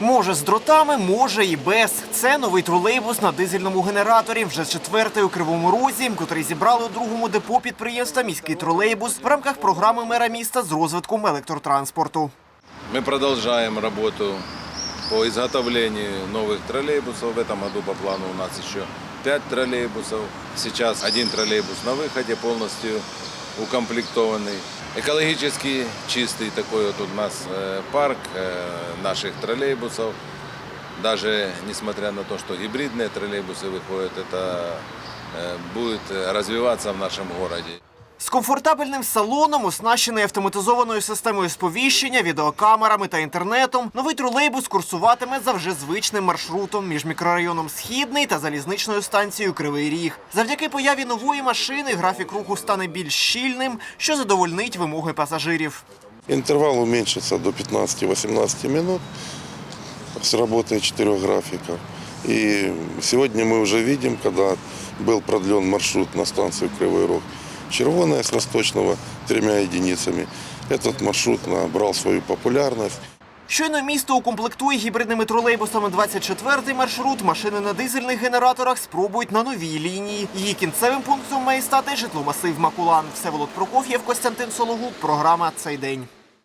Може з дротами, може і без. Це новий тролейбус на дизельному генераторі. Вже четвертий у Кривому Розі, котрий зібрали у другому депо підприємства міський тролейбус в рамках програми мера міста з розвитком електротранспорту. Мы продолжаем работу по изготовлению новых троллейбусов. В этом году по плану у нас еще 5 троллейбусов. Сейчас один троллейбус на выходе полностью укомплектованный. Экологически чистый такой вот у нас э, парк э, наших троллейбусов. Даже несмотря на то, что гибридные троллейбусы выходят, это э, будет развиваться в нашем городе. З комфортабельним салоном, оснащений автоматизованою системою сповіщення, відеокамерами та інтернетом, новий тролейбус курсуватиме за вже звичним маршрутом між мікрорайоном Східний та залізничною станцією Кривий Ріг. Завдяки появі нової машини графік руху стане більш щільним, що задовольнить вимоги пасажирів. Интервал уменьшится до 15-18 минут с работой четырех графиков. И сегодня мы уже видим, когда был продлен маршрут на станцию Кривой Рог, Червоная с Восточного тремя единицами. Этот маршрут набрал свою популярность. Щойно місто укомплектує гібридними тролейбусами 24-й маршрут. Машини на дизельних генераторах спробують на новій лінії. Її кінцевим пунктом має стати житломасив Макулан. Всеволод Прокоф'єв, Костянтин Сологуб. Програма цей день.